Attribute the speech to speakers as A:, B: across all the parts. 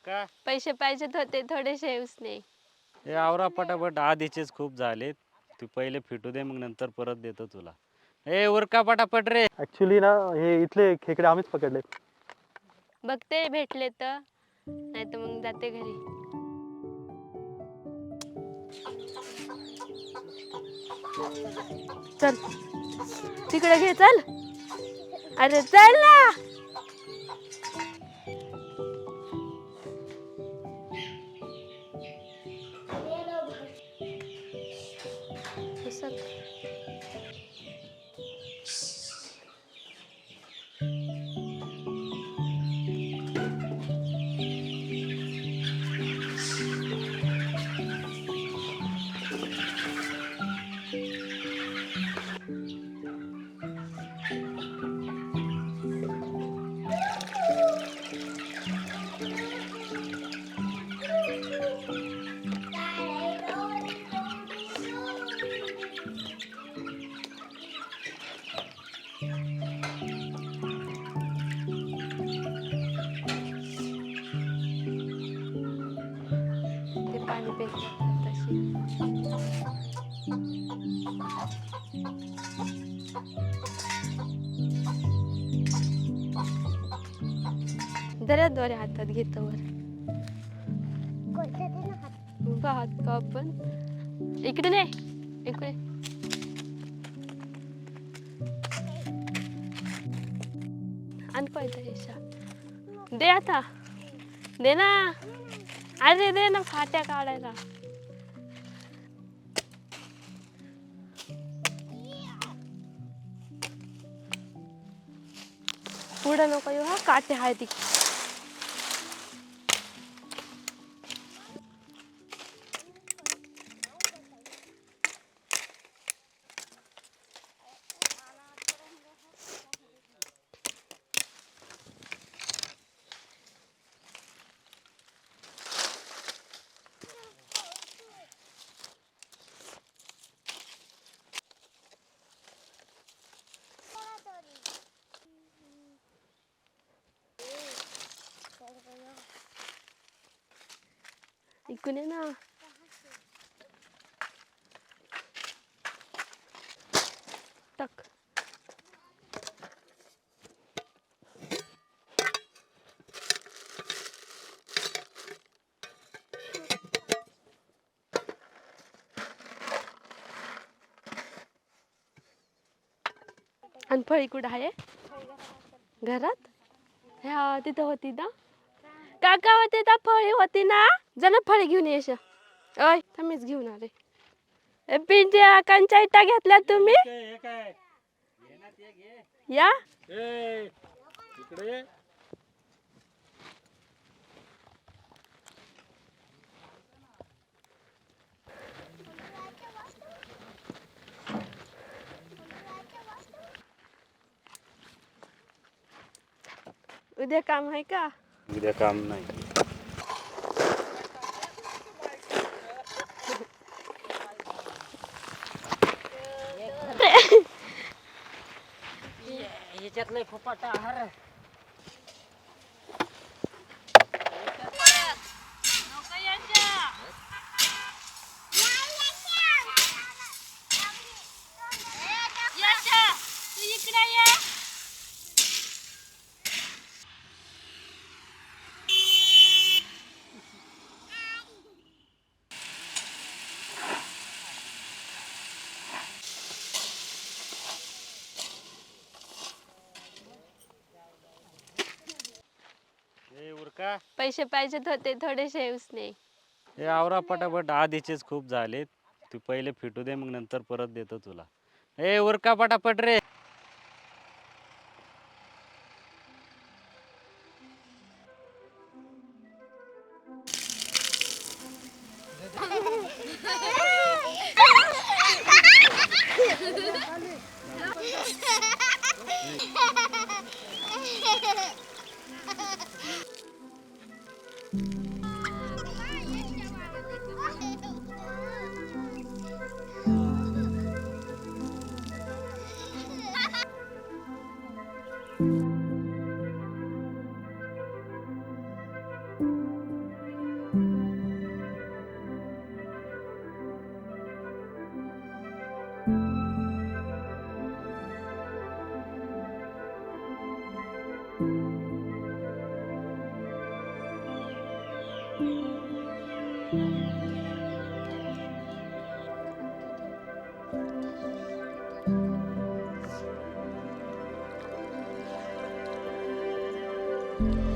A: उरका
B: पैसे पाहिजेत होते थोडेसे उसने
A: हे आवरा पटापट आधीचेच खूप झालेत. तू पहिले फिटू दे मग नंतर परत देतो तुला. ए उरका पटापट रे.
C: ऍक्च्युली ना हे इथले खेकडे आम्हीच पकडले.
B: बघते भेटले तर. नाही तर मग जाते घरी. चल. तिकडे घे चल. अरे चल ना. असं. पाणी पे तशी. दऱ्याद्वारे हातात घेतो वर. उभा हात का आपण? इकडे नाही. इकडे. आणि रेषा दे आता. दे ना. अरे दे ना फाट्या काढायला. पुढं नको येऊ हा. काटे आहे ती इकडून ना टक आणि फळी कुठं आहे घरात ह्या तिथं होती ना काका होते तर फळी होती ना जरा फळी घेऊन ये अशा. ओय थांबीच घेऊन आले. ए, पिंट्या कंचा इटा घेतल्या तुम्ही? या
A: इकडे
B: उद्या काम आहे का?
A: उद्या काम नाही.
D: એટલે
A: ખોપાટા હારે.
B: पैसे पाहिजेत होते थोडेसे उसने.
A: हे आवरा पटापट आधीचेच खूप झालेत. तू पहिले फिटू दे मग नंतर परत देतो तुला. ए उरका पटापट रे.
B: you Bye.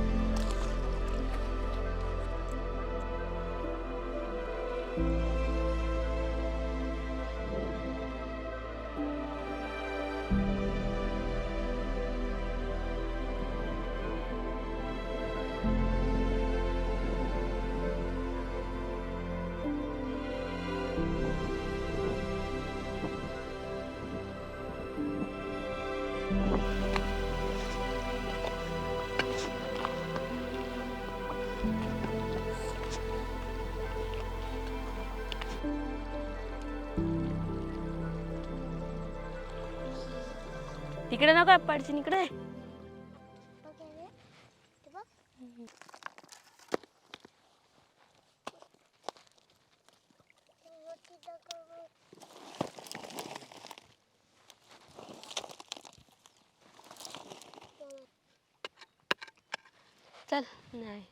B: इकडे नको पडशील इकडे चल नाही.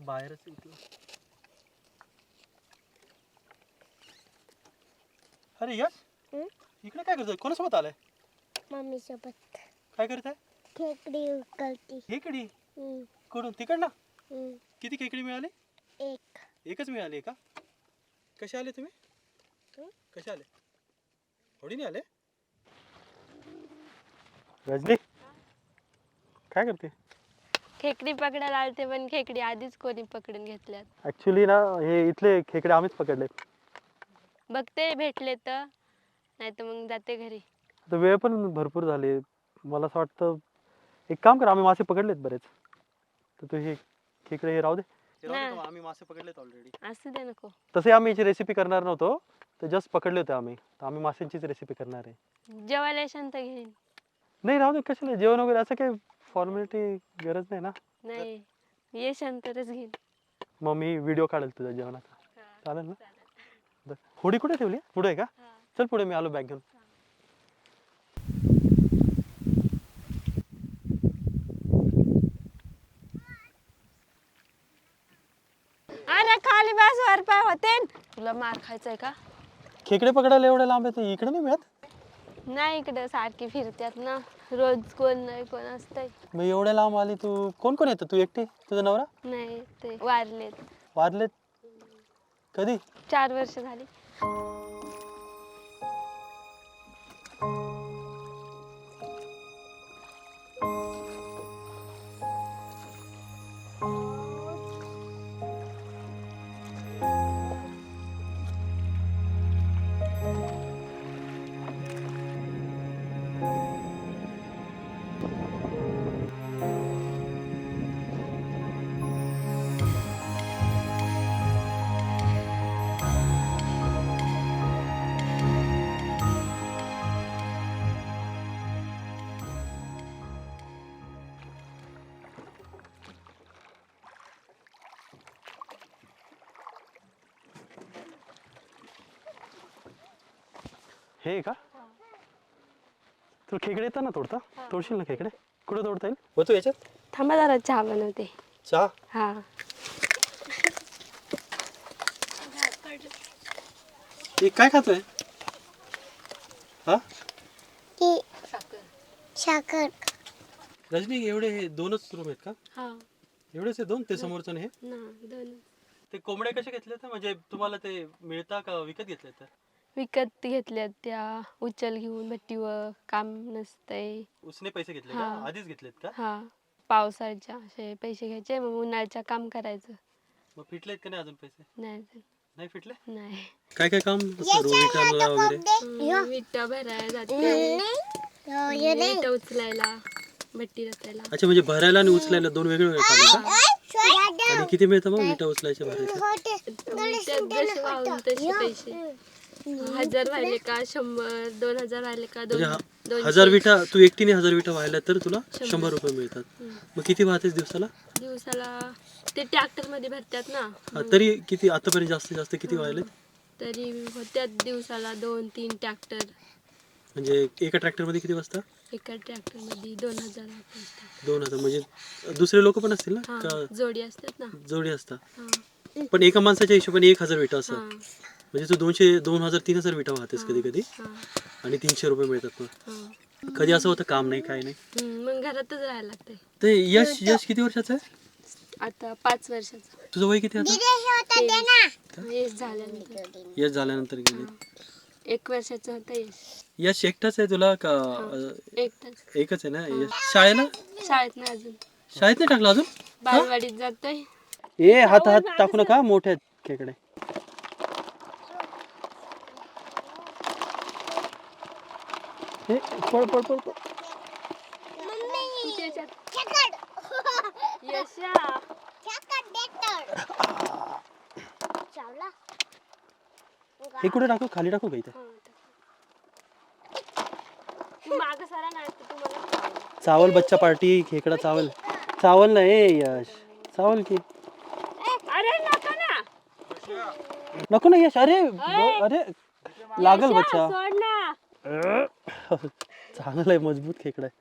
C: बाहेरच इकडे अरे यश
E: हं?
C: इकडे काय करतोय कोणासोबत आलाय
E: मम्मी सोबत
C: काय करताय
E: खेकडी उकळती
C: खेकडी
E: हम्म,
C: कुठून तिकडनं
E: हम्म.
C: किती खेकडी मिळाली
E: एक।
C: एकच मिळाली का? कसे आले तुम्ही?
E: हं?
C: कसे आले होडीने आले? रजनी? काय करते?
B: खेकडी पकडायला आलते पण खेकडी आधीच कोणी पकडून घेतल्यात.
C: ऍक्च्युली ना हे इथले खेकडे आम्हीच पकडले.
B: बघते भेटले तर. नाही तर मग जाते घरी.
C: आता वेळ पण भरपूर झाली. मला असं वाटतं एक काम कर आम्ही मासे पकडलेत बरेच. तर तू हे खेकडे हे राहू दे. राहू दे
B: नाही.
C: का? आम्ही मासे पकडलेत ऑलरेडी
B: असू दे नको.
C: तसे आम्ही याची रेसिपी करणार नव्हतो. तर जस्ट पकडले होते आम्ही. तर आम्ही माशांचीच रेसिपी करणार आहे.
B: जेवायला शांत घेईन.
C: नाही राहू दे कशाला? जेवण वगैरे असं काही फॉर्मॅलिटी गरज नाही ना?
B: नाही ये शांतरच घेईन.
C: मग मी व्हिडिओ काढेल तुझ्या जेवणाचा. चालेल ना? बरं. होडी कुठे ठेवली? पुढे आहे का? चल पुढे मी आलो बॅग घेऊन.
B: अरे खाली बस वर पाय होते. तुला मार खायचाय का?
C: खेकडे पकडायला एवढं लांब आहे इकडे नाही मिळत?
B: नाही इकडे सारखी फिरत्यात ना. रोज कोण नाही कोण असतंय.
C: मग एवढ्या लांब आली तू कोण कोण येतं? तू एकटी? तुझा नवरा?
B: नाही ते वारलेत.
C: वारलेत? कधी?
B: चार वर्ष झाली.
C: हे का? तुला खेकडे येतात ना तोडता? तोडशील ना खेकडे? कुठे तोडता येईल? होतो याच्यात.
B: थांबा जरा चहा बनवते.
C: चहा?
B: हा.
C: काय खातोय? हा?
E: ती साखर.
C: रजनी एवढे हे दोनच रूम आहेत का?
B: हा.
C: एवढेच आहे दोन ते समोरचं आणि हे?
B: ना दोन
C: ते कोंबडे कसे घेतले म्हणजे तुम्हाला ते मिळता का विकत घेतले तर
B: विकत घेतल्यात त्या उचल घेऊन भट्टीवर काम नसतंय.
C: उसने पैसे घेतले का?
B: हा.
C: आधीच घेतलेत का?
B: हा. पावसाळ्याच्या असे पैसे घ्यायचे मग उन्हाळ्याच्या काम करायचं.
C: मग फिटलेत का नाही अजून पैसे?
B: नाही
C: नाही फिटले?
B: नाही.
C: काय काय काम? विकायला वगैरे?
B: विटा भरायला जाते.
E: हो.
B: विटा उचलायला भट्टी रचायला.
C: अच्छा म्हणजे भरायला आणि उचलायला दोन वेगळे वेगळे काम का? आणि किती मिळतं मग विटा उचलायचे भरायचे
B: विट्यात जसे वाहून तसे पैसे. हजार व्हायले का? शंभर दोन हजार व्हायले का? दोन
C: म्हणजे हा-. हजार विटा तू एकटीने हजार विटा व्हायला तर तुला शंभर. रुपये मिळतात. मग किती वाहतेस दिवसाला?
B: दिवसाला ते ट्रॅक्टरमध्ये भरतात ना.
C: हा, तरी किती आतापर्यंत जास्तीत जास्त किती व्हायले
B: तरी होत्यात दिवसाला दोन तीन ट्रॅक्टर.
C: म्हणजे एका ट्रॅक्टरमध्ये किती वाजता
B: एका ट्रॅक्टरमध्ये दोन हजार
C: दोन हजार म्हणजे दुसरे लोक पण असतील ना?
B: हा
C: का
B: जोडी असतात ना.
C: जोडी असतात.
B: हा. वाहते
C: पण एका माणसाच्या हिशोबाने एक हजार विटा असं.
B: हा.
C: म्हणजे तू दोनशे दोन हजार तीन हजार विटा वाहतेस कधी कधी.
B: हा
C: आणि तीनशे रुपये मिळतात मग.
B: हा.
C: कधी असं होतं काम नाही काय नाही?
B: मग घरातच राहायला लागते
C: ते यश यश किती वर्षाचं आहे?
B: आता पाच वर्षाचा.
C: तुझं वय किती आता?
B: यश झाल्यानंतर.
C: यश झाल्यानंतर गेले.
B: एक वर्षाचं होतं यश.
C: यश एकटाच आहे तुला का
B: एकटाच.
C: एकच आहे ना? यश शाळेला?
B: शाळेत नाही अजून.
C: शाळेत नाही टाकलं अजून?
B: बालवाडीत जातोय.
C: ए हात हात टाकू नका. मोठ्या खेकडे. हे पळ पळ पळ पळ.
B: यशा!
C: हे कुठे टाकू? खाली टाकू का इथे?
B: तू माग सारा नाही तर तुम्हाला
C: चावल बच्चा पार्टी खेकडा चावल. चावल ना ए यश. चावल की.
B: अरे नका ना.
C: नको ना यश. अरे ब- अरे लागल बच्चा.
B: सोड ना.
C: चांगला आहे मजबूत खेकडा आहे.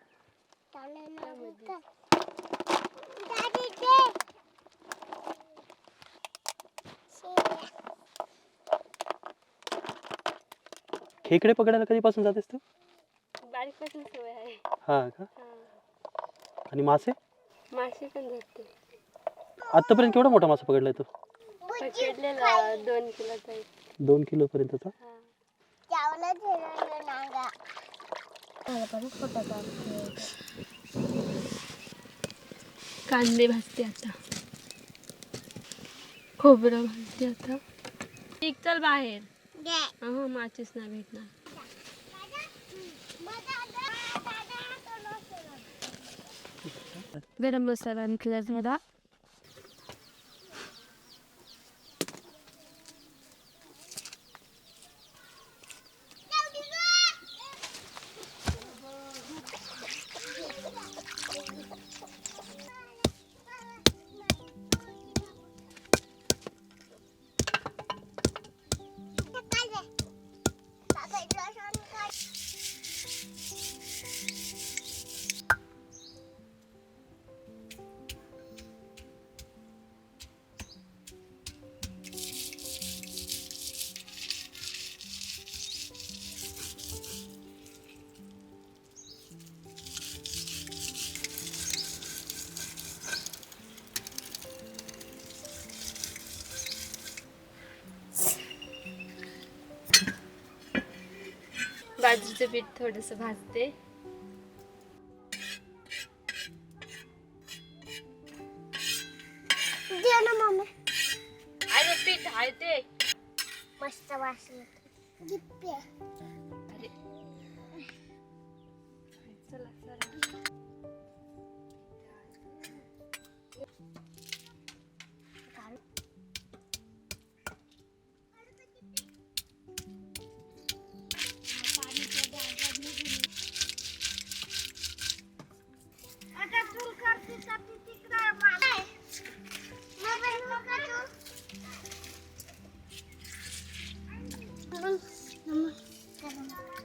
C: खेकडे पकडायला कधीपासून जातेस तू?
B: बारीकपासून सवय आहे.
C: हा का?
B: हा.
C: आणि मासे?
B: मासे पण जाते
C: आतापर्यंत केवढा मोठा मासा पकडलाय तू?
B: पकडलेला दोन किलोचा एक.
C: दोन किलो पर्यंतचा
B: हा. कांदे भाजते आता. खोबरं भाजते आता. निघ चल बाहेर. अहो माचीस नाही भेटणार. गरम मसाला आणखी जरा बाजरीचं पीठ थोडस भाजते. अरे पीठ
E: मस्त
B: अरे. चला चला. 妈妈，妈妈。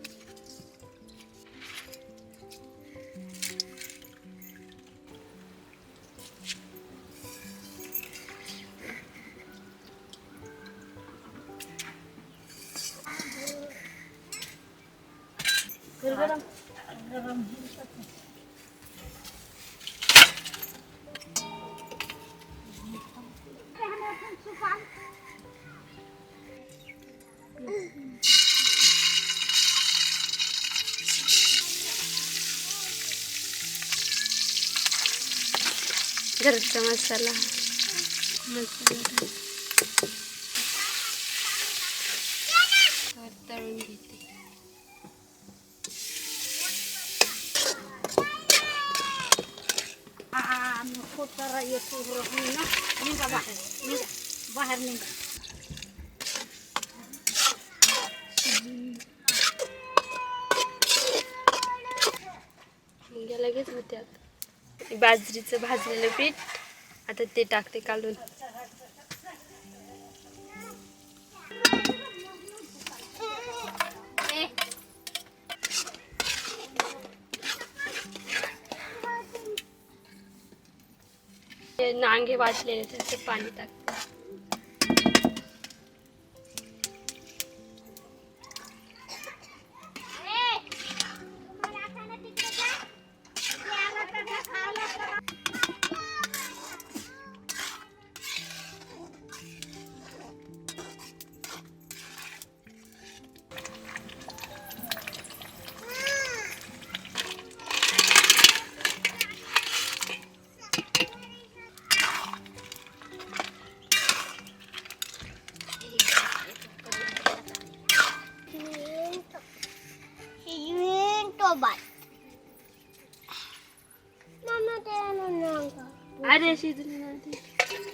B: घरचा मसाला. मसाला तळून घेते
E: बाहेर निघा.
B: बाजरीचं भाजलेलं पीठ. आता ते टाकते काढून ते नांगे वाचलेले त्याचं पाणी टाकते. अरे शिजली ना ती.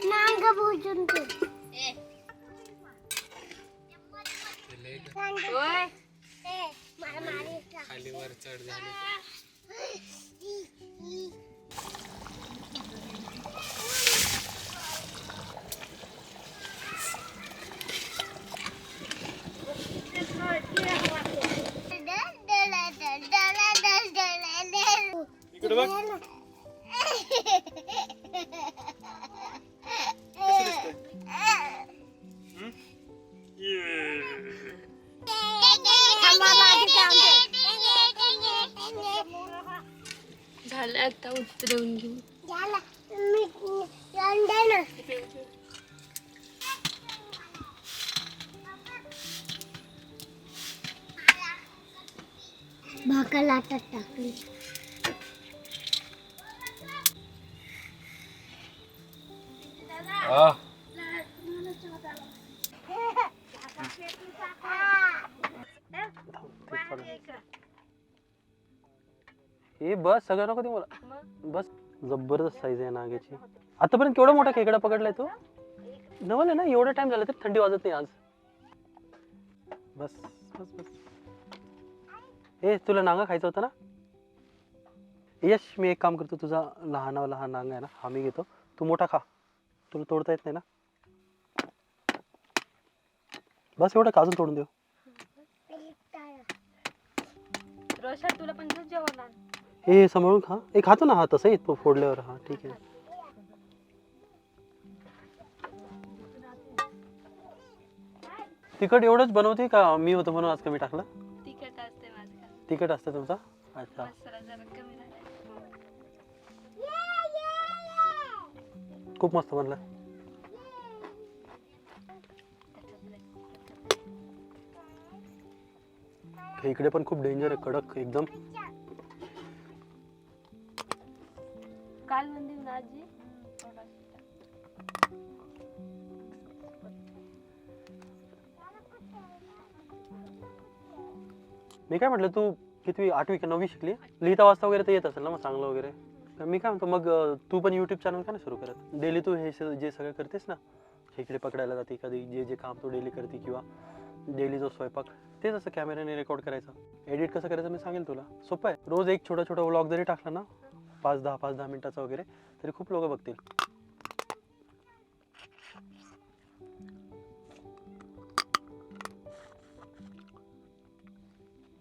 E: नांग भोजन तू
B: ओय
E: मला मारायचा
F: खाली वर चढ झाली
B: झालं आता उतरवून घेऊ.
E: भाकर लाटात टाकली.
C: हे बस सगळं नको ते मला. बस. जबरदस्त साईज आहे नाग्याची आतापर्यंत केवढा मोठा खेकडा पकडलाय तू? नवल आहे ना एवढा टाइम झाला तरी थंडी वाजत नाही आज. बस बस बस. ए तुला नांगा खायचा होता ना? यश मी एक काम करतो तुझा लहान लहान नांगा आहे ना हा मी घेतो. तू मोठा खा. तुला तोडता येत नाही ना? बस एवढं काजून तोडून देऊ.
B: रोशा तुला पण जेवण आण.
C: हे सांभाळून खा. एक खातो ना हा तसंही तो फोडल्यावर. हा ठीक आहे. तिखट एवढंच बनवते का मी होतो म्हणून आज कमी टाकलं?
B: तिखट असते माझं.
C: तिखट असतं तुमचा? अच्छा.
B: मसाला जरा कमी झाला
C: खूप मस्त बनलं. हे इकडे पण खूप डेंजर आहे कडक एकदम.
B: काल म्हणली आजी.
C: मी काय म्हटलं तू कितवी आठवी का नववी शिकली? लिहिता वाचता वगैरे तर येत असेल ना मग चांगलं वगैरे. तर मी काय म्हणतो मग अं, तू पण युट्यूब चॅनल का नाही सुरू करत? डेली तू हे स- जे सगळं करतेस ना खेकडे पकडायला जाते कधी जे जे काम तू डेली करते किंवा डेली जो स्वयंपाक तेच असं कॅमेऱ्याने रेकॉर्ड करायचं. एडिट कसं करायचं मी सांगेल तुला. सोपं आहे. रोज एक छोटा छोटा व्लॉग जरी टाकला ना पाच दहा पाच दहा मिनिटाचा वगैरे तरी खूप लोक बघतील.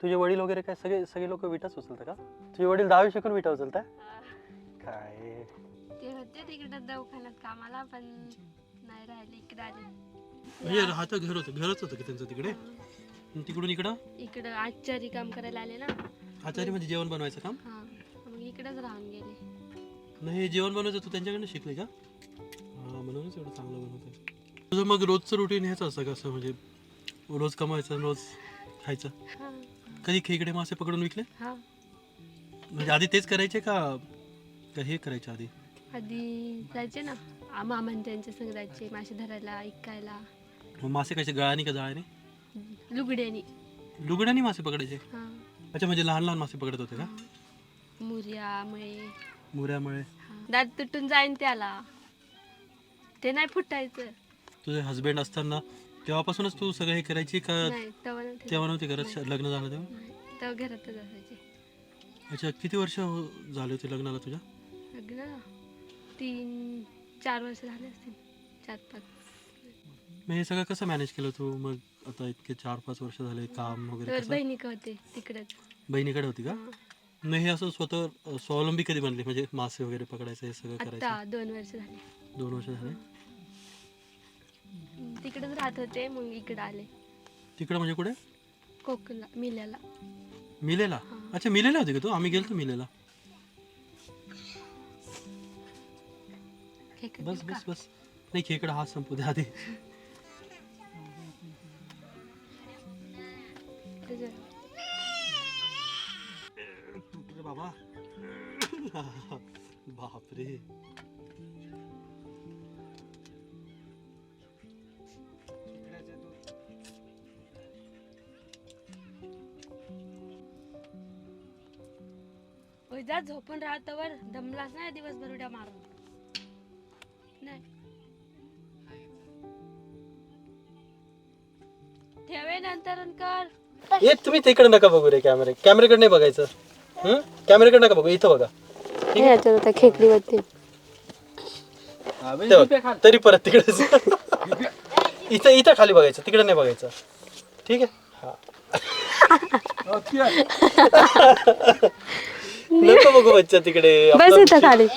C: तुझे वडील वगैरे काय सगळे सगळे लोक विटाच उचलतात का? तुझे वडील दहावी शिकून विटा उचलताय? काय?
B: ते होते तिकडे दवाखान्यात कामाला पण नाही राहिले इकडे आले.
C: म्हणजे राहतं घर होतं घरच होतं की त्यांचं तिकडे? तिकडून इकडं?
B: इकडं आचारी काम करायला आले ना.
C: आचारी म्हणजे जेवण बनवायचं काम?
B: हा. इकडेच राहून गेले.
C: नाही हे जेवण बनवायचं तू त्यांच्याकडनं शिकले का? हा म्हणूनच एवढं चांगलं बनवतं तुझं मग रोजचं रुटीन हेच असतं का असं म्हणजे रोज कमायचं रोज खायचं?
B: हा.
C: कधी खेकडे मासे पकडून विकले?
B: हा.
C: म्हणजे आधी तेच करायचे का का हे करायचे आधी?
B: आधी जायचे ना आ- मामान त्यांच्या संग जायचे मासे धरायला ऐकायला
C: मग मासे कसे गळाने का जाळाने?
B: लुगड्यानी.
C: लुगड्याने मासे पकडायचे?
B: हा.
C: अच्छा म्हणजे लहान लहान मासे पकडत होते का?
B: मुर्या मुळे
C: मुऱ्यामुळे
B: दात तुटून जाईन त्याला. ते नाही फुटायचं.
C: तुझे हस्बंड असताना तेव्हापासूनच तू सगळं हे करायची का
B: नाही तेव्हा नव्हते.
C: तेव्हा नव्हती करत? लग्न झालं तेव्हा?
B: तेव्हा घरातच असायचे.
C: अच्छा किती वर्ष हो- झाले होते लग्नाला तुझ्या?
B: लग्न तीन चार वर्ष झाले असतील. चार पाच.
C: मग हे सगळं कसं मॅनेज केलं तू? मग आता इतके चार पाच वर्ष झाले काम वगैरे
B: तर
C: कसं?
B: बहिणी होते तिकडेच.
C: बहिणीकडे होती का?
B: हा.
C: मग हे असं स्वतः स्वावलंबी कधी बनली? म्हणजे मासे वगैरे पकडायचं हे सगळं करायचं?
B: दोन वर्ष झाले.
C: दोन वर्ष झाले?
B: तिकडेच राहत होते मग इकडे आले.
C: तिकडं म्हणजे कुठे?
B: कोकणला मिल्याला
C: मिलेला? अच्छा मिलेला होती का तू? आम्ही गेलतो मिलेला. बस? बस बस. नाही खेकडा हा संपू दे आधी. sofrer.
B: वैजात झोपून राहतवर दमलास नाही दिवसभर उड्या मारून. नाही. ठेवे नंतर कर.
C: तुम्ही तिकडे नका बघू रे कॅमेरे. कॅमेरेकडे नाही बघायचं. कॅमेरेकडे नका बघू इथं बघा.
B: हे याच्यात आता खेकडीवरती.
C: ते बघ. तरी परत तिकडे इथं इथं खाली बघायचं तिकडे नाही बघायचं. ठीक आहे? हा. नको बघू बच्चा तिकडे.
B: बस इथं खाली.